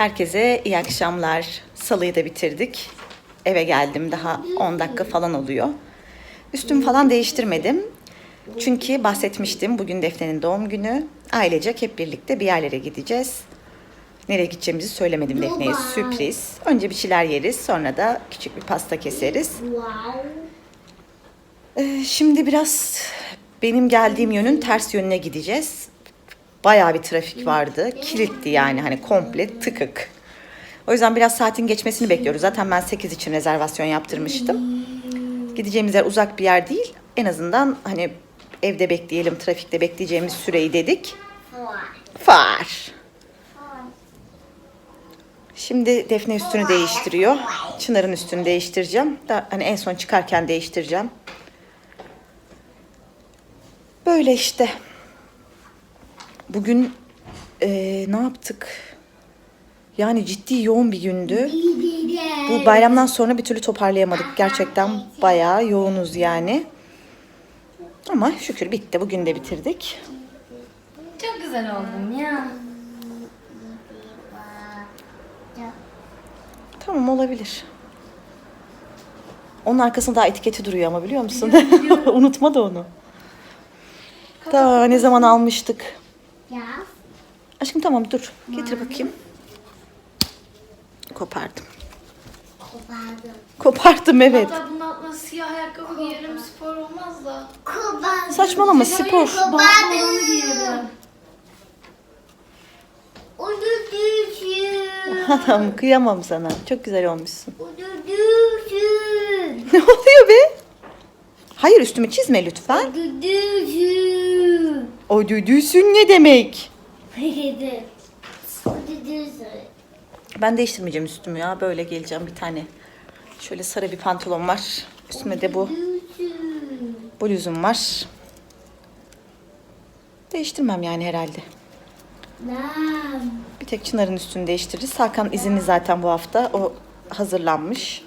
Herkese iyi akşamlar. Salıyı da bitirdik. Eve geldim daha 10 dakika falan oluyor. Üstümü falan değiştirmedim. Çünkü bahsetmiştim bugün Defne'nin doğum günü. Ailecek hep birlikte bir yerlere gideceğiz. Nereye gideceğimizi söylemedim Defne'ye. Sürpriz. Önce bir şeyler yeriz. Sonra da küçük bir pasta keseriz. Ee, Şimdi biraz benim geldiğim yönün ters yönüne gideceğiz. Bayağı bir trafik vardı. Kilitli yani hani komple tıkık. O yüzden biraz saatin geçmesini bekliyoruz. Zaten ben 8 için rezervasyon yaptırmıştım. Gideceğimiz yer uzak bir yer değil. En azından hani evde bekleyelim, trafikte bekleyeceğimiz süreyi dedik. Far. Şimdi Defne üstünü değiştiriyor. Çınar'ın üstünü değiştireceğim. Da, hani en son çıkarken değiştireceğim. Böyle işte. Bugün eee, ne yaptık? Yani ciddi yoğun bir gündü. Bu bayramdan sonra bir türlü toparlayamadık. Gerçekten bayağı yoğunuz yani. Ama şükür bitti. Bugün de bitirdik. Çok güzel oldun ya. Tamam olabilir. Onun arkasında daha etiketi duruyor ama biliyor musun? Unutma da onu. Daha ne zaman almıştık. Ya. Aşkım tamam dur. Getir bakayım. Kopardım. Kopardım. Kopardım evet. Hatta bunun altına siyah ayakkabı giyerim spor olmaz da. Kopardım. Saçmalama spor. Pantolonu giyerim. Onu düşün. Tamam kıyamam sana. Çok güzel olmuşsun. Onu düşün. Ne oluyor be? Hayır üstümü çizme lütfen. Onu düşün. O düdüğüsün ne demek? Haydi. Onu düşün. Ben değiştirmeyeceğim üstümü ya. Böyle geleceğim bir tane. Şöyle sarı bir pantolon var. Üstüme de bu bluzum var. Değiştirmem yani herhalde. Bir tek Çınar'ın üstünü değiştiririz. Hakan izinli zaten bu hafta. O hazırlanmış.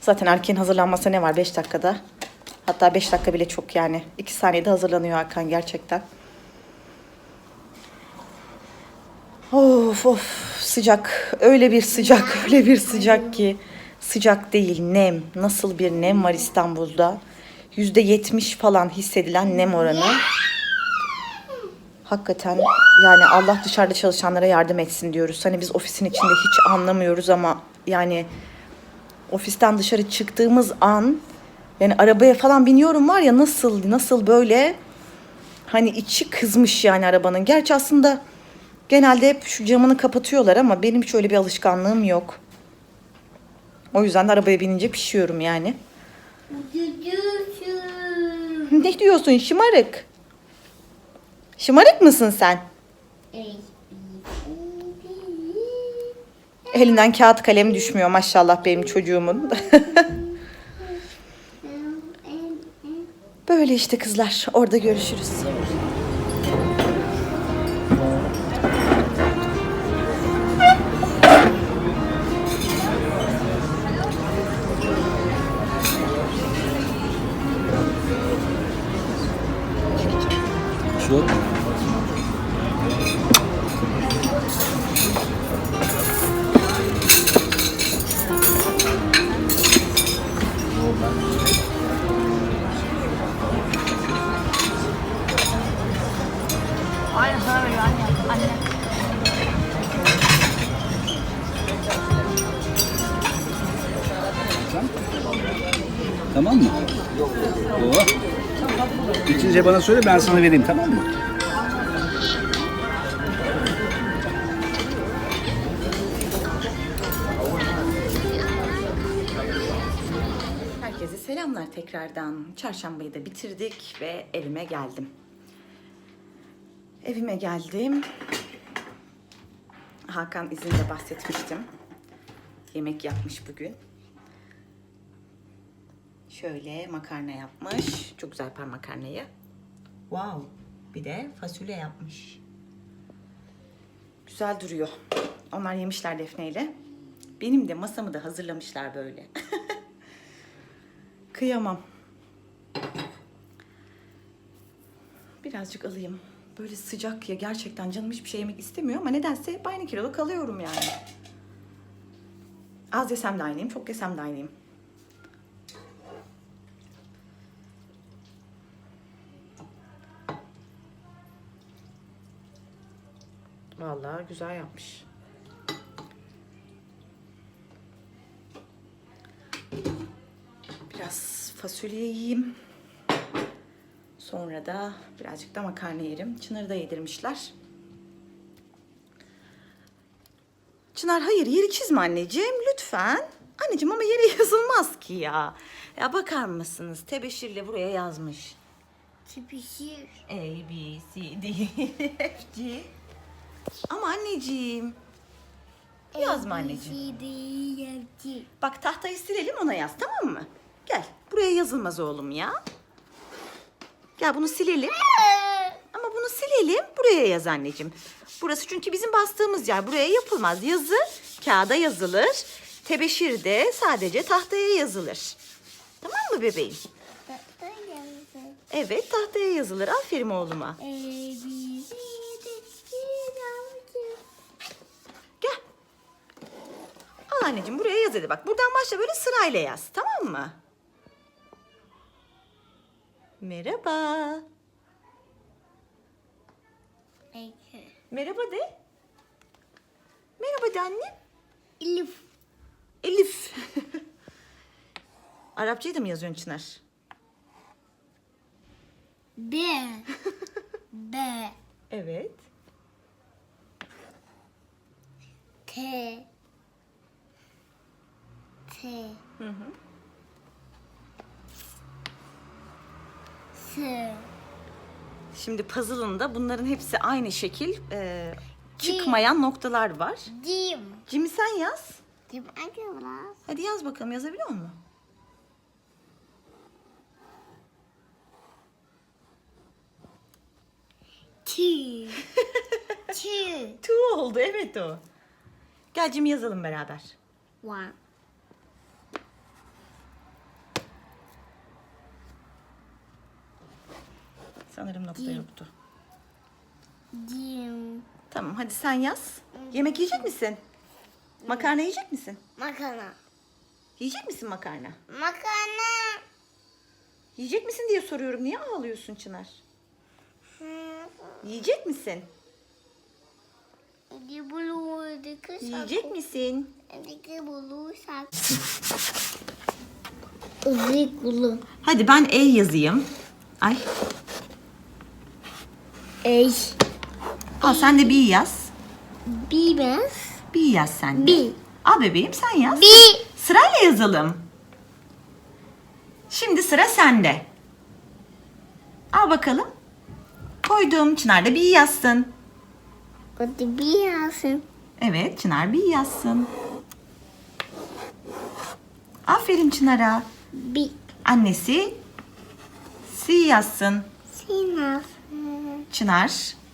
Zaten erkeğin hazırlanması ne var 5 dakikada. Hatta 5 dakika bile çok yani. 2 saniyede hazırlanıyor Hakan gerçekten. Of of sıcak. Öyle bir sıcak, öyle bir sıcak ki. Sıcak değil, nem. Nasıl bir nem var İstanbul'da. Yüzde yetmiş falan hissedilen nem oranı. Hakikaten yani Allah dışarıda çalışanlara yardım etsin diyoruz. Hani biz ofisin içinde hiç anlamıyoruz ama yani ofisten dışarı çıktığımız an yani arabaya falan biniyorum var ya nasıl nasıl böyle hani içi kızmış yani arabanın. Gerçi aslında genelde hep şu camını kapatıyorlar ama benim hiç öyle bir alışkanlığım yok. O yüzden de arabaya binince pişiyorum yani. Ne diyorsun şımarık? Şımarık mısın sen? Elinden kağıt kalem düşmüyor maşallah benim çocuğumun. Böyle işte kızlar. Orada görüşürüz. Şu İçince bana söyle ben sana vereyim tamam mı? Herkese selamlar tekrardan. Çarşambayı da bitirdik ve evime geldim. Evime geldim. Hakan izinde bahsetmiştim. Yemek yapmış bugün. Şöyle makarna yapmış. Çok güzel yapar makarnayı. Wow. Bir de fasulye yapmış. Güzel duruyor. Onlar yemişler Defne'yle. Benim de masamı da hazırlamışlar böyle. Kıyamam. Birazcık alayım böyle sıcak ya gerçekten canım hiçbir şey yemek istemiyor ama nedense aynı kiloda kalıyorum yani. Az yesem de aynıyım, çok yesem de aynıyım. Vallahi güzel yapmış. Biraz fasulye yiyeyim. Sonra da birazcık da makarna yerim. Çınar'ı da yedirmişler. Çınar hayır yeri çizme anneciğim lütfen. Anneciğim ama yere yazılmaz ki ya. Ya bakar mısınız? Tebeşirle buraya yazmış. Tipişir. A, B, C, D, F, G. Ama anneciğim. Yazma anneciğim. Bak tahtayı silelim ona yaz tamam mı? Gel buraya yazılmaz oğlum ya. Gel bunu silelim. Ama bunu silelim buraya yaz anneciğim. Burası çünkü bizim bastığımız yer. Buraya yapılmaz. Yazı kağıda yazılır. Tebeşir de sadece tahtaya yazılır. Tamam mı bebeğim? Evet tahtaya yazılır. Aferin oğluma. Gel. Al anneciğim buraya yaz hadi bak. Buradan başla böyle sırayla yaz. Tamam mı? Merhaba. Merhaba de. Merhaba de anne. Elif. Elif. Arapçayı da mı yazıyorsun Çınar? B. B. Evet. T. T. Hı hı. S. Şimdi puzzle'ında bunların hepsi aynı şekil. e, çıkmayan noktalar var. Dim. Cimi sen yaz. Dim biraz. Hadi yaz bakalım yazabiliyor musun? Two. Two. Two oldu evet o. Gel Cimi yazalım beraber. One. Sanırım nokta Cim. yoktu. Dim. Tamam hadi sen yaz. Yemek yiyecek misin? Makarna yiyecek misin? Makarna. Yiyecek misin makarna? Makarna. Yiyecek misin diye soruyorum. Niye ağlıyorsun Çınar? Yiyecek misin? Yiyecek misin? Hadi ben E yazayım. Ay. Ey. Al sen de B yaz. Bibes. B yaz sen de. B. Al bebeğim sen yaz. B. Sırayla yazalım. Şimdi sıra sende. Al bakalım. Koydum. Çınar da B yazsın. O di biasın. Evet Çınar B yazsın. Aferin Çınar'a. Bi. Annesi C yazsın. Sinas. Çınar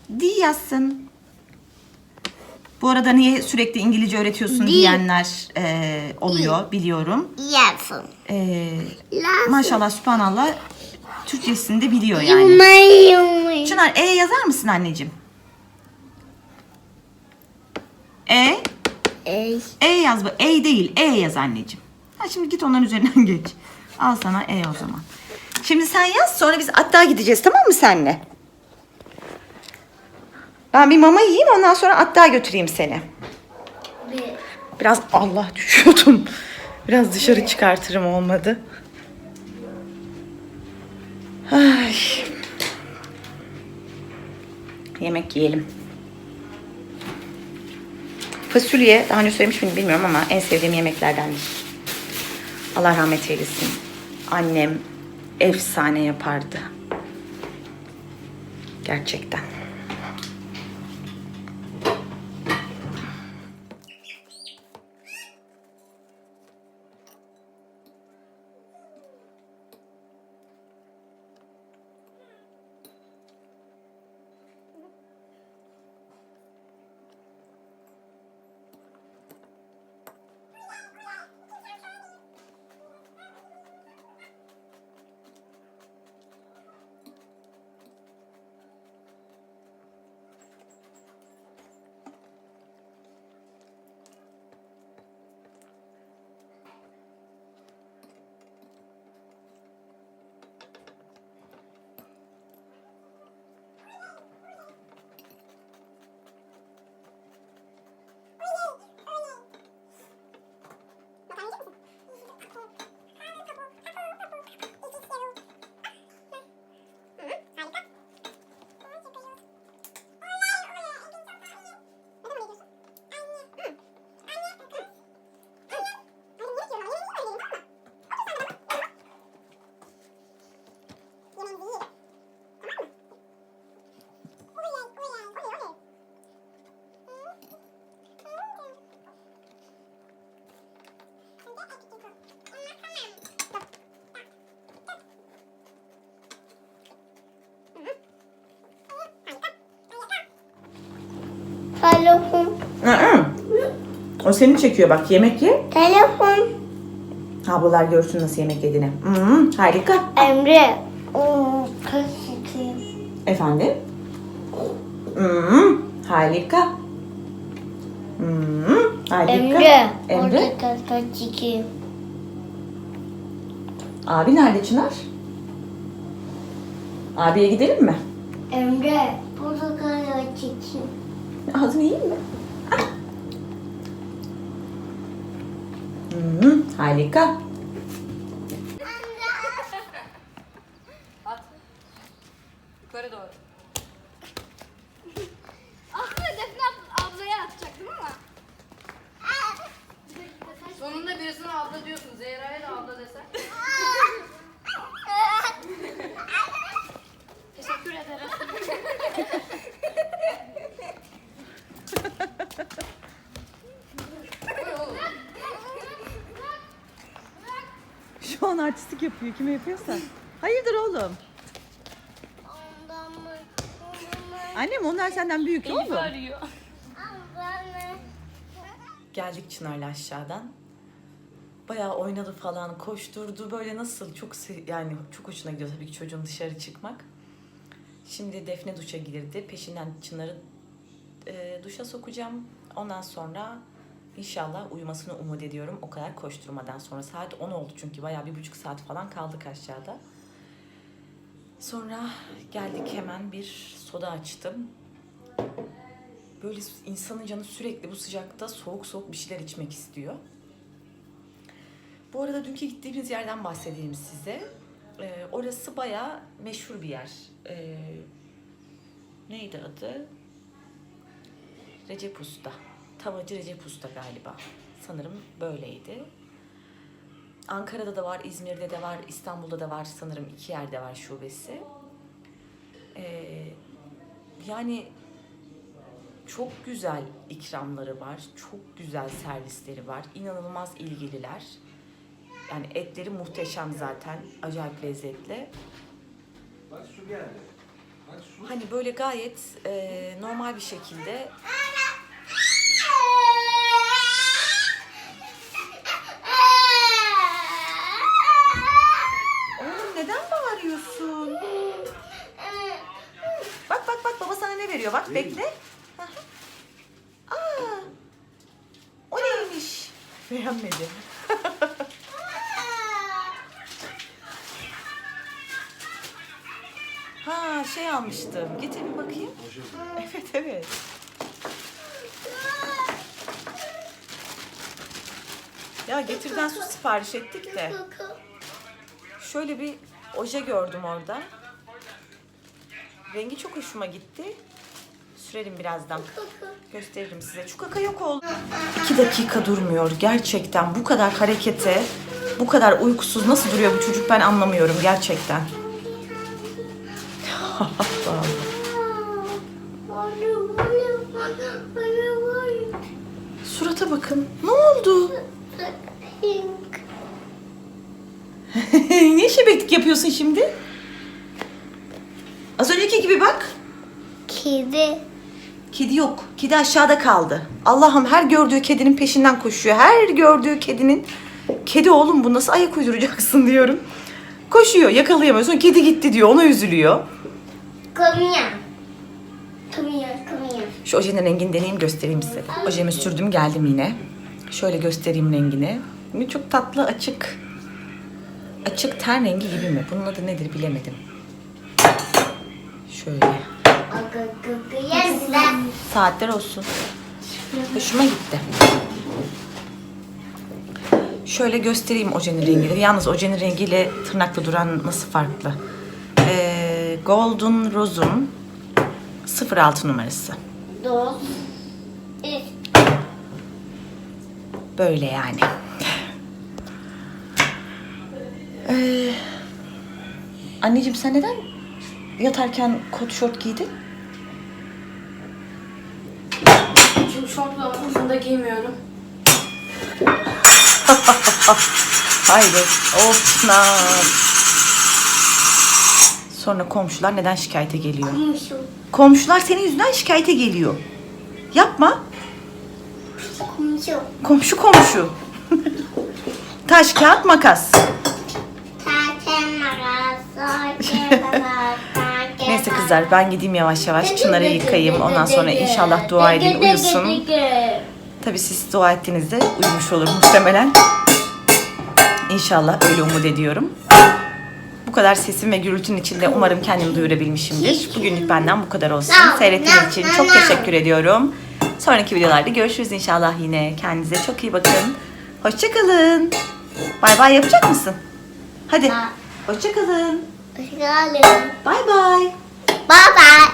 D yazsın. Bu arada niye sürekli İngilizce öğretiyorsun D. diyenler e, oluyor biliyorum. Yasın. E, maşallah subhanallah Türkçesini de biliyor yani. Yumay yumay. Çınar E yazar mısın anneciğim? E Ey. E yaz bu. E değil. E yaz anneciğim. Ha şimdi git onların üzerinden geç. Al sana E o zaman. Şimdi sen yaz sonra biz hatta gideceğiz tamam mı senle? Ben bir mama yiyeyim ondan sonra hatta götüreyim seni. Bi. Biraz Allah düşüyordum. Biraz dışarı çıkartırım olmadı. Ay. Yemek yiyelim. Fasulye daha önce söylemiş miydim bilmiyorum ama en sevdiğim yemeklerdendir. Allah rahmet eylesin. Annem efsane yapardı. Gerçekten. Hı-hı. O seni çekiyor bak yemek ye. Telefon. Ablalar görsün nasıl yemek yediğini. Hı-hı. Harika. Emre. Oo, kaçtı. Efendim? Hı-hı. Harika. Hı-hı. Harika. Emre. Emre. Orada. Abi nerede Çınar? Abiye gidelim mi? Emre. Burada kaçtı. Ağzını yiyeyim mi? Hı-hı. Harika. Şu an artistik yapıyor. Kime yapıyorsan. Hayırdır oğlum? Ondan mı? Annem onlar senden büyük oğlum. arıyor. Geldik Çınar'la aşağıdan. Bayağı oynadı falan, koşturdu. Böyle nasıl çok se- yani çok hoşuna gidiyor tabii ki çocuğun dışarı çıkmak. Şimdi Defne duşa girdi. Peşinden Çınar'ı e, duşa sokacağım. Ondan sonra inşallah uyumasını umut ediyorum. O kadar koşturmadan sonra. Saat 10 oldu çünkü bayağı bir buçuk saat falan kaldık aşağıda. Sonra geldik hemen bir soda açtım. Böyle insanın canı sürekli bu sıcakta soğuk soğuk bir şeyler içmek istiyor. Bu arada dünkü gittiğimiz yerden bahsedeyim size. Ee, orası bayağı meşhur bir yer. Ee, neydi adı? Recep Usta. Tavacı Recep Usta galiba. Sanırım böyleydi. Ankara'da da var, İzmir'de de var, İstanbul'da da var. Sanırım iki yerde var şubesi. Ee, yani çok güzel ikramları var. Çok güzel servisleri var. İnanılmaz ilgililer. Yani etleri muhteşem zaten. Acayip lezzetli. Bak su geldi. Hani böyle gayet e, normal bir şekilde Oğlum neden bağırıyorsun? Bak bak bak baba sana ne veriyor bak bekle. Hı hı. Aa, o neymiş? Beğenmedi. Ha şey almıştım. Getir bir bakayım. Evet evet. Ya getirden su sipariş ettik de. Şöyle bir oje gördüm orada. Rengi çok hoşuma gitti. Sürelim birazdan. Gösteririm size. Çukaka yok oldu. İki dakika durmuyor. Gerçekten bu kadar harekete, bu kadar uykusuz nasıl duruyor bu çocuk ben anlamıyorum gerçekten. Surata bakın. Ne oldu? Niye şebeklik yapıyorsun şimdi? Az önceki gibi bak. Kedi. Kedi yok. Kedi aşağıda kaldı. Allah'ım her gördüğü kedinin peşinden koşuyor. Her gördüğü kedinin kedi oğlum bu nasıl ayak uyduracaksın diyorum. Koşuyor yakalayamıyorsun. Kedi gitti diyor. Ona üzülüyor. Here, come here. Şu ojenin rengini deneyeyim göstereyim size. Ojemi sürdüm geldim yine. Şöyle göstereyim rengini. Bu Çok tatlı açık. Açık ten rengi gibi mi? Bunun adı nedir bilemedim. Şöyle. Saatler olsun. Hoşuma gitti. Şöyle göstereyim ojenin rengini. Yalnız ojenin rengiyle tırnakla duran nasıl farklı? Ee, Golden Rose'un 06 numarası. Böyle yani. Ee, anneciğim sen neden yatarken kot şort giydin? Çünkü şortla uzun da giymiyorum. Haydi. Of Çınar. Sonra komşular neden şikayete geliyor? Komşu. Komşular senin yüzünden şikayete geliyor. Yapma. Komşu. Komşu komşu. Taş, kağıt, makas. Kızlar ben gideyim yavaş yavaş. Çınar'ı yıkayayım. Ondan sonra inşallah dua edin uyusun. Tabii siz dua ettiğinizde uyumuş olur muhtemelen. İnşallah öyle umut ediyorum. Bu kadar sesim ve gürültünün içinde umarım kendimi duyurabilmişimdir. Bugünlük benden bu kadar olsun. Seyrettiğiniz için çok teşekkür ediyorum. Sonraki videolarda görüşürüz inşallah yine. Kendinize çok iyi bakın. Hoşçakalın. Bay bay yapacak mısın? Hadi. Hoşçakalın. Hoşçakalın. Bay bay. Bye bye.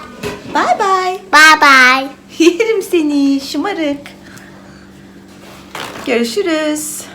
Bay bay. Bye bye. Yerim seni şımarık. Görüşürüz.